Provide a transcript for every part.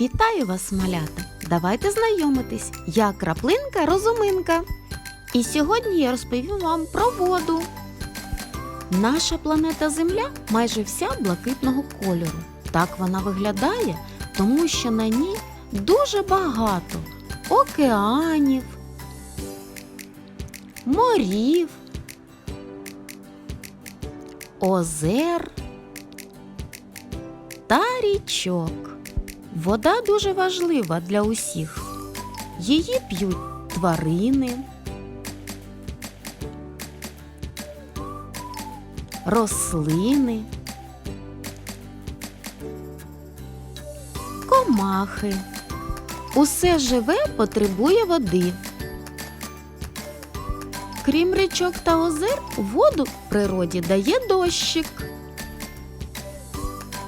Вітаю вас, малята! Давайте знайомитись. Я краплинка розуминка. І сьогодні я розповім вам про воду. Наша планета Земля майже вся блакитного кольору. Так вона виглядає, тому що на ній дуже багато океанів, морів, озер та річок. Вода дуже важлива для усіх. Її п'ють тварини, рослини, комахи. Усе живе потребує води. Крім річок та озер, воду в природі дає дощик.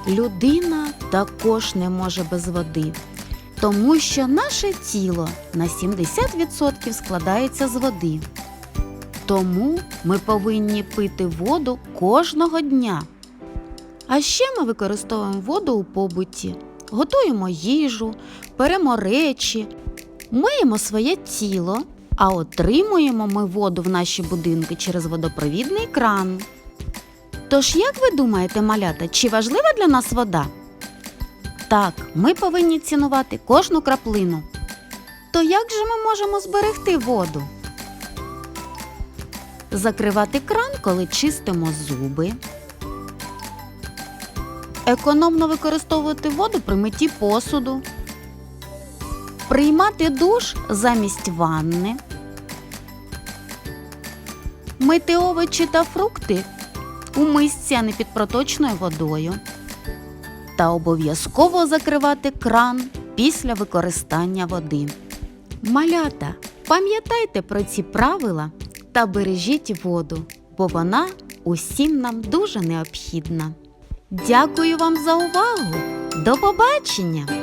Людина також не може без води, тому що наше тіло на 70% складається з води. Тому ми повинні пити воду кожного дня. А ще ми використовуємо воду у побуті, готуємо їжу, перемо речі, миємо своє тіло, а отримуємо ми воду в наші будинки через водопровідний кран. Тож, як ви думаєте, малята, чи важлива для нас вода? Так, ми повинні цінувати кожну краплину. То як же ми можемо зберегти воду? Закривати кран, коли чистимо зуби. Економно використовувати воду при митті посуду. Приймати душ замість ванни. Мити овочі та фрукти у мисці, а не під проточною водою. Та обов'язково закривати кран після використання води. Малята, пам'ятайте про ці правила та бережіть воду, бо вона усім нам дуже необхідна. Дякую вам за увагу! До побачення!